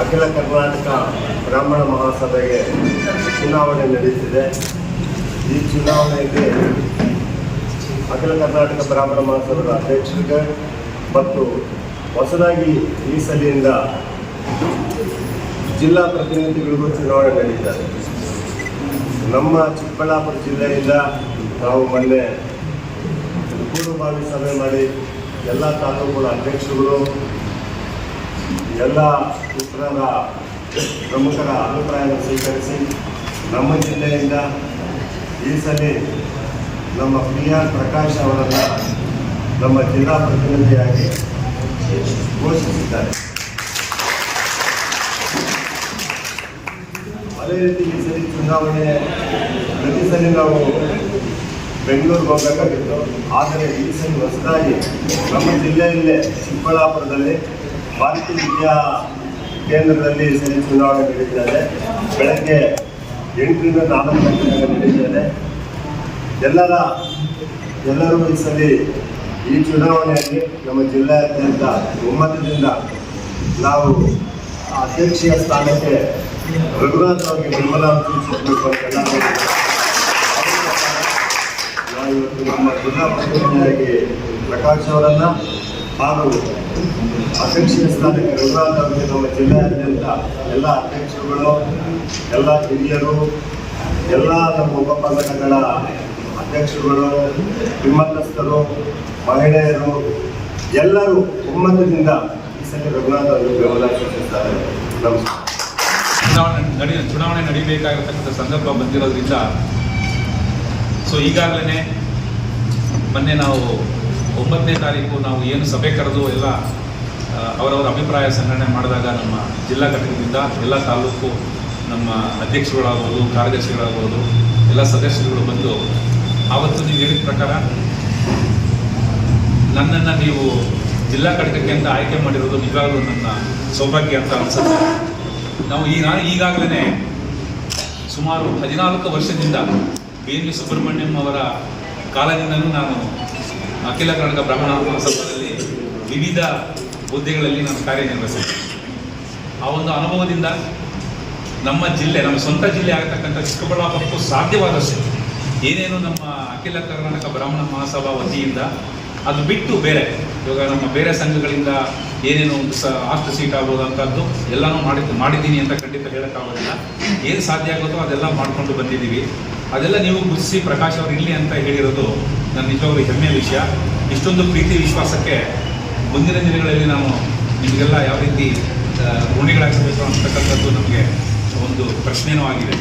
ಅಖಿಲ ಕರ್ನಾಟಕ ಬ್ರಾಹ್ಮಣ ಮಹಾಸಭೆಗೆ ಚುನಾವಣೆ ನಡೆಯುತ್ತಿದೆ. ಈ ಚುನಾವಣೆಗೆ ಅಖಿಲ ಕರ್ನಾಟಕ ಬ್ರಾಹ್ಮಣ ಮಹಾಸಭೆಯ ಅಧ್ಯಕ್ಷರಿಗೆ ಮತ್ತು ಹೊಸದಾಗಿ ಈ ಸಲಿಯಿಂದ ಜಿಲ್ಲಾ ಪ್ರತಿನಿಧಿಗಳಿಗೂ ಚುನಾವಣೆ ನಡೀತಾರೆ ನಮ್ಮ ಚಿಕ್ಕಬಳ್ಳಾಪುರ ಜಿಲ್ಲೆಯಿಂದ ನಾವು ಮೊನ್ನೆ ಪೂರ್ವಭಾವಿ ಸಭೆ ಮಾಡಿ ಎಲ್ಲ ತಾಲೂಕುಗಳ ಅಧ್ಯಕ್ಷರುಗಳು ಎಲ್ಲ ಚಿತ್ರದ ಪ್ರಮುಖರ ಅಭಿಪ್ರಾಯ ಸ್ವೀಕರಿಸಿ ನಮ್ಮ ಜಿಲ್ಲೆಯಿಂದ ಈ ಸಲ ನಮ್ಮ ಪಿ ಆರ್ ಪ್ರಕಾಶ್ ಅವರನ್ನು ನಮ್ಮ ಜಿಲ್ಲಾ ಪ್ರತಿನಿಧಿಯಾಗಿ ಘೋಷಿಸಿದ್ದಾರೆ. ಅದೇ ರೀತಿ ಈ ಸಲ ಚುನಾವಣೆ ಪ್ರತಿ ಸಲ ನಾವು ಬೆಂಗಳೂರಿಗೆ ಹೋಗಬೇಕಾಗಿತ್ತು. ಆದರೆ ಈ ಸಲ ಹೊಸದಾಗಿ ನಮ್ಮ ಜಿಲ್ಲೆಯಲ್ಲೇ ಚಿಕ್ಕಬಳ್ಳಾಪುರದಲ್ಲಿ ಭಾರತೀಯ ವಿದ್ಯಾ ಕೇಂದ್ರದಲ್ಲಿ ಸರಿ ಚುನಾವಣೆ ನಡೀತಿದೆ. ಬೆಳಗ್ಗೆ ಎಂಟರಿಂದ ನಾಲ್ಕು ಗಂಟೆ ನಡೀತಿದೆ. ಎಲ್ಲರ, ಎಲ್ಲರೂ ಈ ಸಲ ಈ ಚುನಾವಣೆಯಲ್ಲಿ ನಮ್ಮ ಜಿಲ್ಲೆಯಾದ್ಯಂತ ಒಮ್ಮತದಿಂದ ನಾವು ಅಧ್ಯಕ್ಷೀಯ ಸ್ಥಾನಕ್ಕೆ ರಘುನಾಥ್ ಅವರಿಗೆ ಬೆಂಬಲ ಸೂಚಿಸಬೇಕು ಅಂತ ಎಲ್ಲರೂ ನಾವು ಇವತ್ತು ನಮ್ಮ ಜಿಲ್ಲಾ ಪ್ರತಿನಿಧಿಯಾಗಿ ಪ್ರಕಾಶ್ ಅವರನ್ನ ಹಾಗೂ ಅಧ್ಯಕ್ಷೀಯ ಸ್ಥಾನಕ್ಕೆ ಎದುರಾದಂತೆ ನಮ್ಮ ಜಿಲ್ಲೆಯಾದ್ಯಂತ ಎಲ್ಲ ಅಧ್ಯಕ್ಷರುಗಳು, ಎಲ್ಲ ಹಿರಿಯರು, ಎಲ್ಲ ನಮ್ಮ ಉಪಪಂಗಡಗಳ ಅಧ್ಯಕ್ಷರುಗಳು, ಹಿಮ್ಮತಸ್ಥರು, ಮಹಿಳೆಯರು, ಎಲ್ಲರೂ ಒಮ್ಮತದಿಂದ ಈ ಸಲ ರಘುನಾಥ್ ಸೂಚಿಸ್ತಾರೆ ನಮಸ್ಕಾರ. ಚುನಾವಣೆ ನಡಿ, ಚುನಾವಣೆ ನಡೀಬೇಕಾಗಿರ್ತಕ್ಕಂಥ ಸಂದರ್ಭ ಬಂದಿರೋದ್ರಿಂದ, ಸೊ ಈಗಾಗಲೇ ಮೊನ್ನೆ ನಾವು ಒಂಬತ್ತನೇ ತಾರೀಕು ನಾವು ಏನು ಸಭೆ ಕರೆದು ಎಲ್ಲ ಅವರವರ ಅಭಿಪ್ರಾಯ ಸಂಗ್ರಹಣೆ ಮಾಡಿದಾಗ ನಮ್ಮ ಜಿಲ್ಲಾ ಘಟಕದಿಂದ ಎಲ್ಲ ತಾಲೂಕು ನಮ್ಮ ಅಧ್ಯಕ್ಷರುಗಳಾಗ್ಬೋದು, ಕಾರ್ಯದರ್ಶಿಗಳಾಗ್ಬೋದು, ಎಲ್ಲ ಸದಸ್ಯರುಗಳು ಬಂದು, ಆವತ್ತು ನೀವು ಹೇಳಿದ ಪ್ರಕಾರ ನನ್ನನ್ನು ನೀವು ಜಿಲ್ಲಾ ಘಟಕಕ್ಕೆ ಅಂತ ಆಯ್ಕೆ ಮಾಡಿರೋದು ನಿಜವಾಗ್ಲೂ ನನ್ನ ಸೌಭಾಗ್ಯ ಅಂತ ಅನಿಸುತ್ತೆ. ನಾವು ಈ ನಾನು ಈಗಾಗಲೇ ಸುಮಾರು ಹದಿನಾಲ್ಕು ವರ್ಷದಿಂದ ಬಿ ಎನ್ ವಿ ಸುಬ್ರಹ್ಮಣ್ಯಂ ಅವರ ಕಾಲದಿಂದಲೂ ನಾನು ಅಖಿಲ ಕರ್ನಾಟಕ ಬ್ರಾಹ್ಮಣ ಮಹಾಸಭಾದಲ್ಲಿ ವಿವಿಧ ಹುದ್ದೆಗಳಲ್ಲಿ ನಾನು ಕಾರ್ಯನಿರ್ವಹಿಸಿದ್ದೆ. ಆ ಒಂದು ಅನುಭವದಿಂದ ನಮ್ಮ ಜಿಲ್ಲೆ, ನಮ್ಮ ಸ್ವಂತ ಜಿಲ್ಲೆ ಆಗತಕ್ಕಂಥ ಚಿಕ್ಕಬಳ್ಳಾಪುರಕ್ಕೂ ಸಾಧ್ಯವಾದಷ್ಟು ಏನೇನು ನಮ್ಮ ಅಖಿಲ ಕರ್ನಾಟಕ ಬ್ರಾಹ್ಮಣ ಮಹಾಸಭಾ ವತಿಯಿಂದ ಅದು ಬಿಟ್ಟು ಬೇರೆ, ಇವಾಗ ನಮ್ಮ ಬೇರೆ ಸಂಘಗಳಿಂದ ಏನೇನು ಒಂದು ಸ ಆಸ್ಟ್ ಸೀಟ್ ಆಗ್ಬೋದಂಥದ್ದು ಎಲ್ಲನೂ ಮಾಡಿ ಮಾಡಿದ್ದೀನಿ ಅಂತ ಖಂಡಿತ ಹೇಳೋಕ್ಕಾಗೋದಿಲ್ಲ. ಏನು ಸಾಧ್ಯ ಆಗುತ್ತೋ ಅದೆಲ್ಲ ಮಾಡಿಕೊಂಡು ಬಂದಿದ್ದೀವಿ. ಅದೆಲ್ಲ ನೀವು ಗುರುತಿಸಿ ಪ್ರಕಾಶ್ ಅವರು ಇರ್ಲಿ ಅಂತ ಹೇಳಿರೋದು ನನ್ನ ನಿಜವಾಗ್ಲೂ ಹೆಮ್ಮೆಯ ವಿಷಯ. ಇಷ್ಟೊಂದು ಪ್ರೀತಿ ವಿಶ್ವಾಸಕ್ಕೆ ಮುಂದಿನ ದಿನಗಳಲ್ಲಿ ನಾವು ನಿಮಗೆಲ್ಲ ಯಾವ ರೀತಿ ಋಣಿಗಳಾಗಿಸಬೇಕು ಅಂತಕ್ಕಂಥದ್ದು ನಮಗೆ ಒಂದು ಪ್ರಶ್ನೆಯೂ ಆಗಿದೆ.